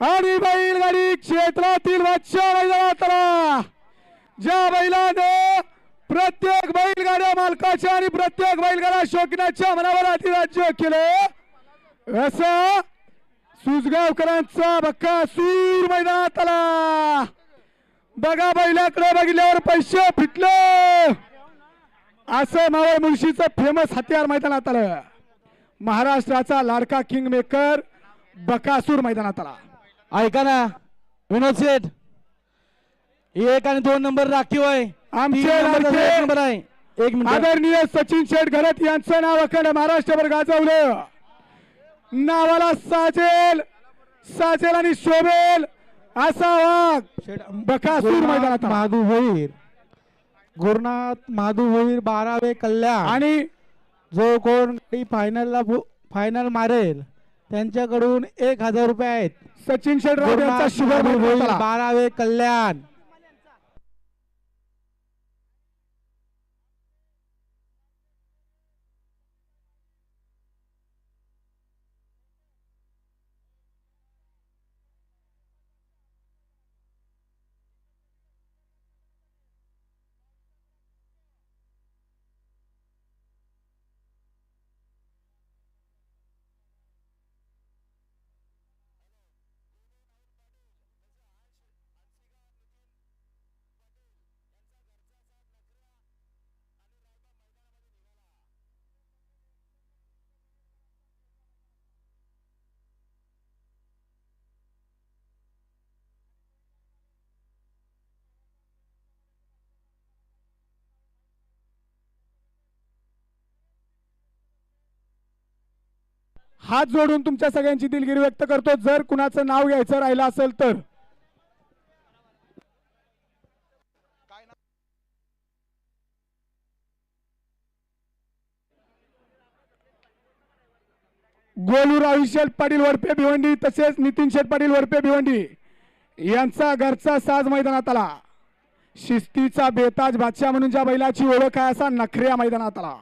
आणि बैलगाडी क्षेत्रातील वाच्या मैदानातला. ज्या बैलाने प्रत्येक बैलगाड्या मालकाच्या आणि प्रत्येक बैलगाड्या शोकण्याच्या मनावर अधिराज्य केलं असं सुजगावकरांचा बक्का सूर मैदानात आला बघा बैलाकडे बघितल्यावर पैसे फिटले. असं मावळ मुळशीचं फेमस हत्यार मैदानात आलं. महाराष्ट्राचा लाडका किंग मेकर बकासूर मैदानात आला. ऐका ना विनोद शेठ एक आणि दोन नंबर राखीव आहे. आमचे लाडके. नंबर आहे. एक मिनिट. आदरणीय सचिन शेठ घरत यांचं नाव अखंड महाराष्ट्रभर गाजवलं. नावाला साजेल. साजेल आणि शोभेल असा वाघ. बकासूर मैदानात. महादू होईल गुरुनाथ महादू होईल बारावे कल्याण. आणि जो कोण फायनलला फायनल मारेल त्यांच्याकडून एक हजार रुपये आहेत. सचिन यांचा होईल आला. बारावे कल्याण. हात जोडून तुमच्या सगळ्यांची दिलगिरी व्यक्त करतो. जर कुणाचं नाव घ्यायचं राहिलं असेल तर. गोलू राविशेल पाटील वरपे भिवंडी तसेच नितीन शेठ पाटील वरपे भिवंडी यांचा घरचा साज मैदानात आला. शिस्तीचा बेताज बादशाह म्हणून ज्या बैलाची ओळख आहे असा नखऱ्या मैदानात आला.